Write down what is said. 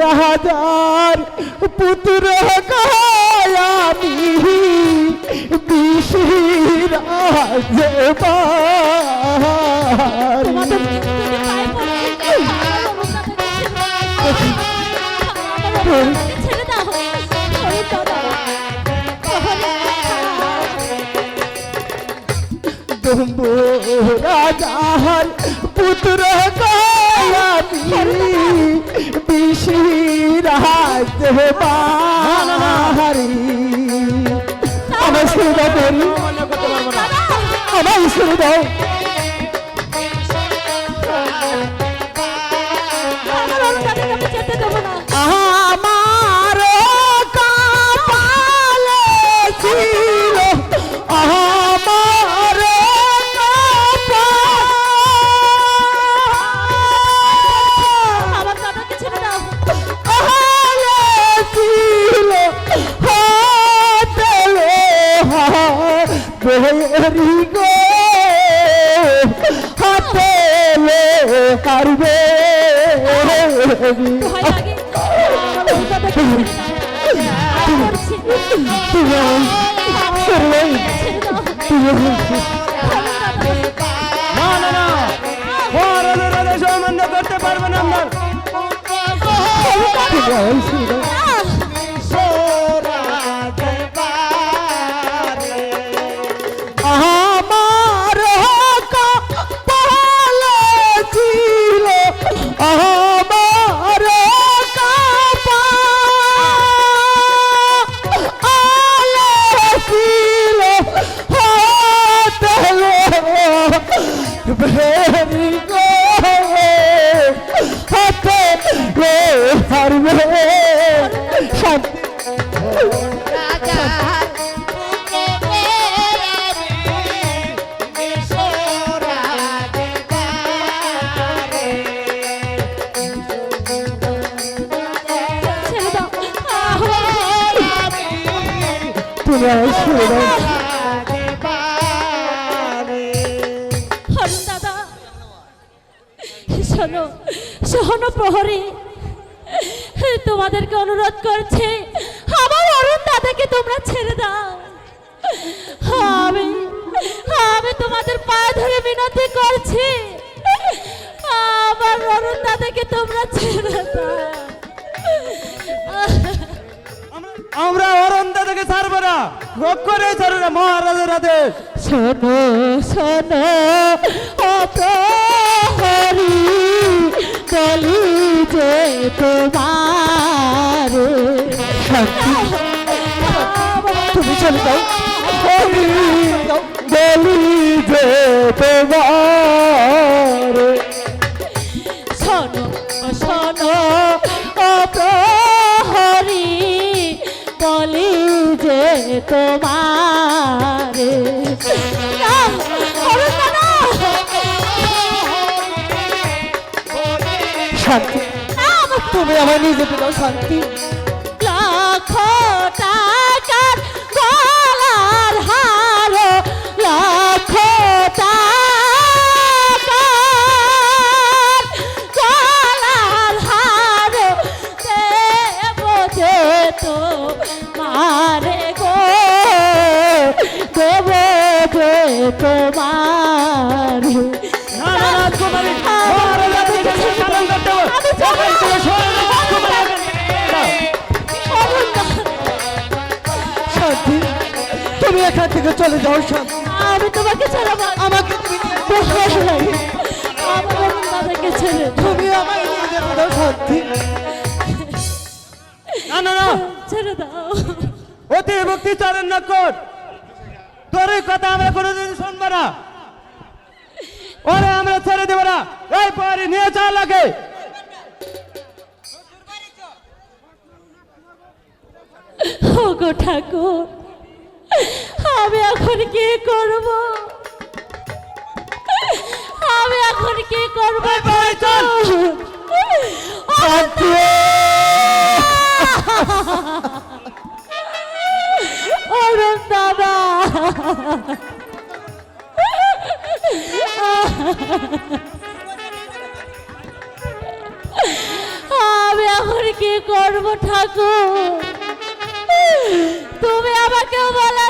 রাজার পুত্র কায়ামি বিশির আজবার তোমাদের দুজনে পায়ে পড়ে আমার অরুণ দাদাকে ছেড়ে দাও। আমার অরুণ দাও। অরুণ দাদা দম্ব রাজার পুত্র আজবারি আমার সুরদা করি আমার সুরদা আমার দাও তুমি অরুণ দাদা না করতে না গো হাতলে হারবে শান্তি ছেড়ে শোনো শোনো প্রহরী। তোমাদেরকে অনুরোধ করছে আমার অরুণ দাদাকে তোমরা ছেড়ে দাও। আমি আমি তোমাদের পায়ে ধরে মিনতি করছি। আমার অরুণ দাদাকে তোমরা ছেড়ে দাও। আমরা অরন্দা থেকে ছাড়বো না। করে ছাড়বো না মহারাজের আদেশ শোনো শোনো ও বলি যে তোমার। তুমি চলে যাও। বলি যে তোমার। শোনো শোনো, ও প্রহরী যে তোমার। শান্তি। তুমি আমার নিজে দাও শান্তি। লক্ষ টাকার গলার হার টাকার গলার হার। যে তো মারে গো দেব তোমার। রাজকুমারী তুমি এখান থেকে চলে যাও শান্তি। আমি তোমাকে ছাড়াবো আমাকে তুমি বিশ্বাস লাগে আমার দাদাকে ছেড়ে তুমি আমায় দাও শান্তি। না না না। ছেড়ে দাও। অতি মুক্তি চরেন না কর তোর কথা আমরা কোনোদিন শুনব না। ওরে আমরা ছেড়ে দেবো না। এই পরে নিয়ে চা লাগে। ওগো ঠাকুর আমি এখন কি করব? আমি এখন কি করব অরুণ দাদা আমি কি করব ঠাকুর? তুমি আমাকেও বলে